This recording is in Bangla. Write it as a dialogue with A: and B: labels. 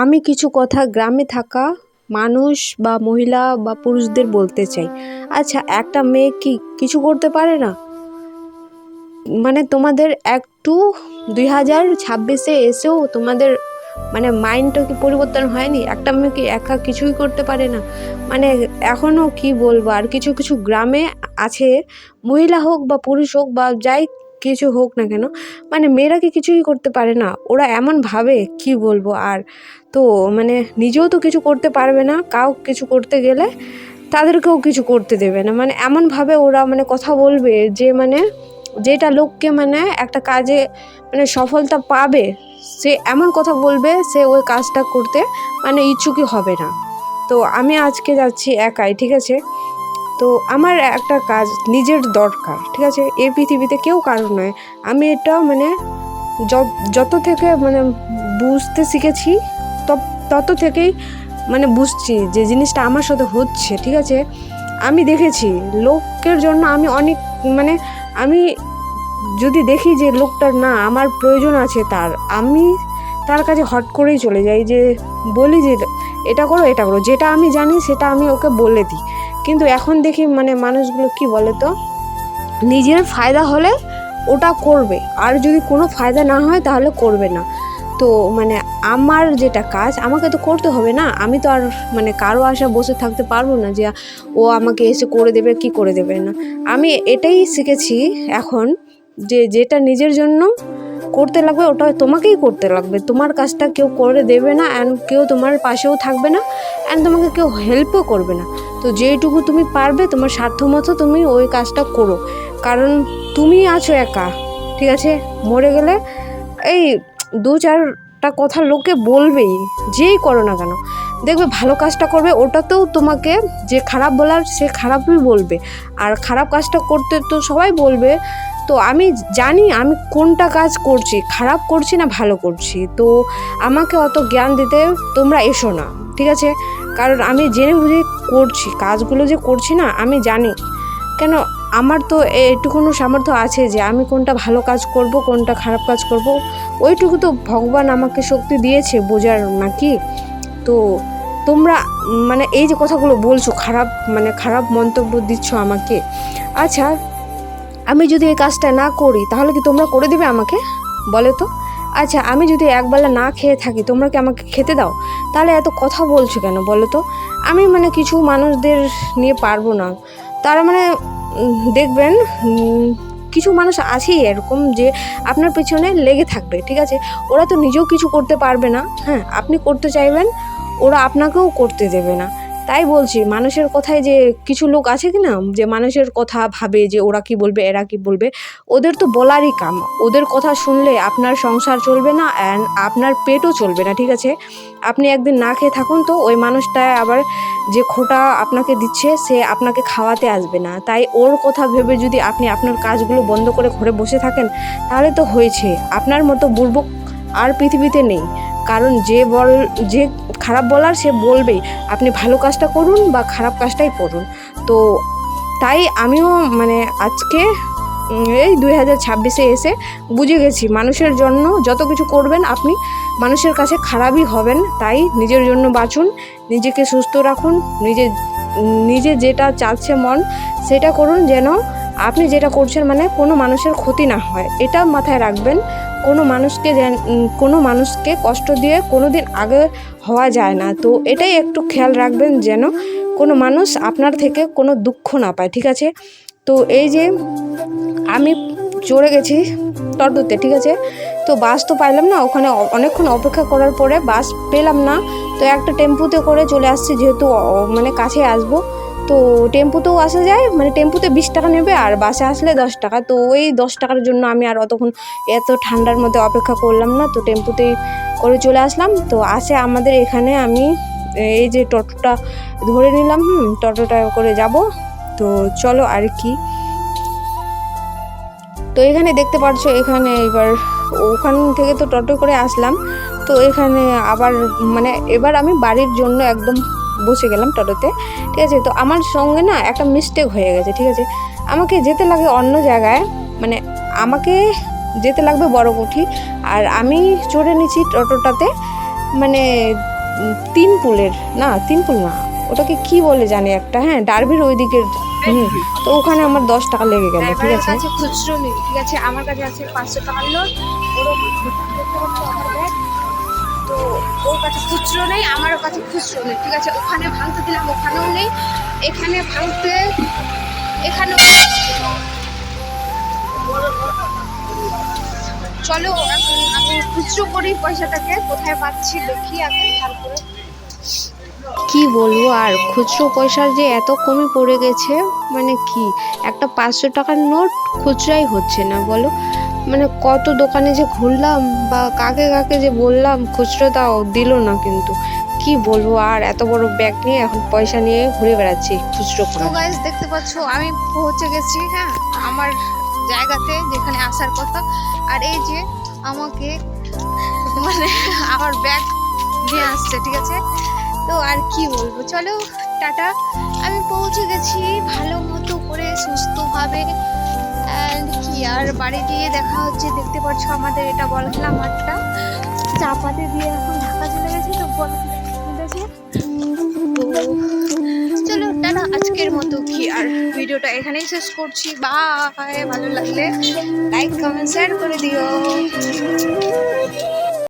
A: আমি কিছু কথা গ্রামে থাকা মানুষ বা মহিলা বা পুরুষদের বলতে চাই। আচ্ছা একটা মেয়ে কি কিছু করতে পারে না? মানে তোমাদের একটু দুই হাজার ছাব্বিশে এসেও তোমাদের মানে মাইন্ডটা কি পরিবর্তন হয়নি? একটা মেয়ে কি একা কিছুই করতে পারে না? মানে এখনও কি বলব? আর কিছু কিছু গ্রামে আছে, মহিলা হোক বা পুরুষ হোক বা যাই কিছু হোক না কেন মানে মেয়েরা কি কিছুই করতে পারে না। ওরা এমন ভাবে, কি বলব আর? তো মানে নিজেও তো কিছু করতে পারবে না, কাউ কিছু করতে গেলে তাদেরকেও কিছু করতে দেবে না। মানে এমনভাবে ওরা মানে কথা বলবে যে মানে যেটা লোককে মানে একটা কাজে মানে সফলতা পাবে, সে এমন কথা বলবে, সে ওই কাজটা করতে মানে ইচ্ছুকই হবে না। তো আমি আজকে যাচ্ছি একাই, ঠিক আছে? তো আমার একটা কাজ নিজের দরকার, ঠিক আছে? এই পৃথিবীতে কেউ কারণ নয়। আমি এটা মানে যত থেকে মানে বুঝতে শিখেছি তত থেকেই মানে বুঝছি যে জিনিসটা আমার সাথে হচ্ছে, ঠিক আছে? আমি দেখেছি লোকের জন্য আমি অনেক মানে আমি যদি দেখি যে লোকটার না আমার প্রয়োজন আছে তার, আমি তার কাছে হট করেই চলে যাই যে বলি যে এটা করো এটা করো। যেটা আমি জানি সেটা আমি ওকে বলে দিই। কিন্তু এখন দেখি মানে মানুষগুলো কি বলে তো? নিজের ফায়দা হলে ওটা করবে। আর যদি কোনো ফায়দা না হয় তাহলে করবে না। তো মানে আমার যেটা কাজ, আমাকে তো করতে হবে না। আমি তো আর মানে কারও আশা বসে থাকতে পারব না যে ও আমাকে এসে করে দেবে, কি করে দেবে না। আমি এটাই শিখেছি এখন যে যেটা নিজের জন্য করতে লাগবে, ওটা তোমাকেই করতে লাগবে। তোমার কাজটা কেউ করে দেবে না অ্যান্ড কেউ তোমার পাশেও থাকবে না অ্যান্ড তোমাকে কেউ হেল্পও করবে না। তো যেইটুকু তুমি পারবে, তোমার সাধ্য মতো তুমি ওই কাজটা করো। কারণ তুমি আছো একা, ঠিক আছে? মরে গেলে এই দু চারটা কথা লোকে বলবেই, যেই করো না কেন। দেখবে ভালো কাজটা করবে, ওটাতেও তোমাকে যে খারাপ বলার সে খারাপই বলবে। আর খারাপ কাজটা করতে তো সবাই বলবে তো আমি জানি আমি কোনটা কাজ করছি, খারাপ করছি না ভালো করছি। তো আমাকে অত জ্ঞান দিতে তোমরা এসো না, ঠিক আছে? কারণ আমি জেনে বুঝে করছি, কাজগুলো যে করছি না, আমি জানি। কেন আমার তো এইটুকুনো সামর্থ্য আছে যে আমি কোনটা ভালো কাজ করব, কোনটা খারাপ কাজ করব, ওইটুকু তো ভগবান আমাকে শক্তি দিয়েছে বোঝার নাকি? তো তোমরা মানে এই যে কথাগুলো বলছো, খারাপ মানে খারাপ মন্তব্য দিচ্ছ আমাকে। আচ্ছা আমি যদি এই কাজটা না করি, তাহলে কি তোমরা করে দেবে আমাকে? বলো তো। আচ্ছা আমি যদি একবেলা না খেয়ে থাকি, তোমরা কি আমাকে খেতে দাও? তাহলে এত কথা বলছো কেন, বলো তো? আমি মানে কিছু মানুষদের নিয়ে পারব না। তারা মানে দেখবেন কিছু মানুষ আছেই এরকম যে আপনার পেছনে লেগে থাকবে, ঠিক আছে? ওরা তো নিজেও কিছু করতে পারবে না হ্যাঁ? আপনি করতে চাইবেন, ওরা আপনাকেও করতে দেবে না। তাই বলছি, মানুষের কথায় যে কিছু লোক আছে কি না, যে মানুষের কথা ভাবে, যে ওরা কি বলবে, এরা কি বলবে, ওদের তো বলারই কাম। ওদের কথা শুনলে আপনার সংসার চলবে না অ্যান্ড আপনার পেটও চলবে না, ঠিক আছে? আপনি একদিন না খেয়ে থাকুন তো, ওই মানুষটা আবার যে খোটা আপনাকে দিচ্ছে, সে আপনাকে খাওয়াতে আসবে না। তাই ওর কথা ভেবে যদি আপনি আপনার কাজগুলো বন্ধ করে ঘরে বসে থাকেন, তাহলে তো হয়েছে। আপনার মতো বুর্বক আর পৃথিবীতে নেই। কারণ যে বল, যে খারাপ বলার সে বলবেই। আপনি ভালো কাজটা করুন বা খারাপ কাজটাই করুন। তো তাই আমিও মানে আজকে এই দুই হাজার ছাব্বিশে এসে বুঝে গেছি, মানুষের জন্য যত কিছু করবেন আপনি, মানুষের কাছে খারাপই হবেন। তাই নিজের জন্য বাঁচুন, নিজেকে সুস্থ রাখুন, নিজে নিজে যেটা চাচ্ছে মন, সেটা করুন যেন আপনি যেটা করছেন মানে কোনো মানুষের ক্ষতি না হয়। এটা মাথায় রাখবেন। কোনো মানুষকে যেন কোনো মানুষকে কষ্ট দিয়ে কোনো দিন আগে হওয়া যায় না। তো এটাই একটু খেয়াল রাখবেন যেন কোনো মানুষ আপনার থেকে কোনো দুঃখ না পায়, ঠিক আছে? তো এই যে আমি চড়ে গেছি টোটোতে ঠিক আছে? তো বাস তো পাইলাম না, ওখানে অনেকক্ষণ অপেক্ষা করার পরে বাস পেলাম না। তো একটা টেম্পুতে করে চলে আসছি যেহেতু মানে কাছে আসব। তো টেম্পুতেও আসা যায় মানে টেম্পুতে বিশ টাকা নেবে আর বাসে আসলে দশ টাকা। তো ওই দশ টাকার জন্য আমি আর অতক্ষণ এত ঠান্ডার মধ্যে অপেক্ষা করলাম না, তো টেম্পুতেই করে চলে আসলাম। তো আসে আমাদের এখানে আমি এই যে টোটোটা ধরে নিলাম, হুম, টোটোটা করে যাব। তো চলো আর কি। তো এখানে দেখতে পাচ্ছ এখানে এবার ওখান থেকে তো টোটো করে আসলাম। তো এখানে আবার মানে এবার আমি বাড়ির জন্য একদম বসে গেলাম টোটোতে ঠিক আছে? তো আমার সঙ্গে না একটা মিস্টেক হয়ে গেছে ঠিক আছে? আমাকে যেতে লাগে অন্য জায়গায় মানে আমাকে যেতে লাগবে বড় কুঠি আর আমি চড়ে নিচ্ছি টোটোটাতে মানে তিন পুলের না তিন পুল না ওটাকে কি বলে জানি একটা হ্যাঁ ডারবির ওই দিকের হুম তো ওখানে আমার দশ টাকা লেগে গেল ঠিক আছে?
B: খুচরো নেই ঠিক আছে? আমার কাছে আছে পাঁচশো টাকার নোট ওর কাছে খুচরো নেই, আমারও কাছে খুচরো নেই, ঠিক আছে? ওখানে ভাঙতে দিলাম, ওখানেও নেই, এখানে ভাঙতে এখানে চলো আমি খুচরো করি পয়সাটাকে কোথায় পাচ্ছি দেখি আগে তারপরে
A: কি বলব আর, খুচরো পয়সার যে এত কমে পড়ে গেছে মানে কি? একটা পাঁচশো টাকার নোট খুচরাই হচ্ছে না, বলো? মানে কত দোকানে যে ঘুরলাম বা কাকে কাকে যে বললাম খুচরো দাও দিল না কিন্তু। কি বলব আর এত বড় ব্যাগ নিয়ে এখন পয়সা নিয়ে ঘুরে বেড়াচ্ছি খুচরো
B: তো গাইস দেখতে পাচ্ছ আমি পৌঁছে গেছি হ্যাঁ? আমার জায়গাতে যেখানে আসার কথা। আর এই যে আমাকে মানে আমার ব্যাগ নিয়ে আসছে ঠিক আছে? তো আর কি বলব? চলো টাটা। আমি পৌঁছে গেছি ভালো মতো করে সুস্থভাবে। অ্যান্ড কি আর বাড়ি গিয়ে দেখা হচ্ছে, দেখতে পাচ্ছ আমাদের এটা বলখেলা মাঠটা। চাপাতে দিয়ে এখন ঢাকা চলে গেছে, তো বল চলো, টাটা, আজকের মতো কি আর ভিডিওটা এখানেই শেষ করছি। বাই ভালো লাগলে লাইক কমেন্ট শেয়ার করে দিও।